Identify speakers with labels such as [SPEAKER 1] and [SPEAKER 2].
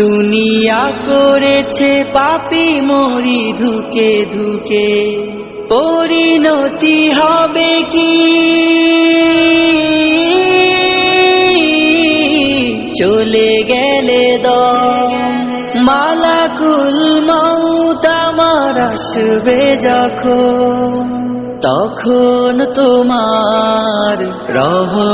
[SPEAKER 1] দুনিয়া করেছে পাপি মরি ধুকে ধুকে। পরিণতি হবে কি? চলে গেলে মালাকুল মৌত আমার আসবে যখন। তখন তোমার রহম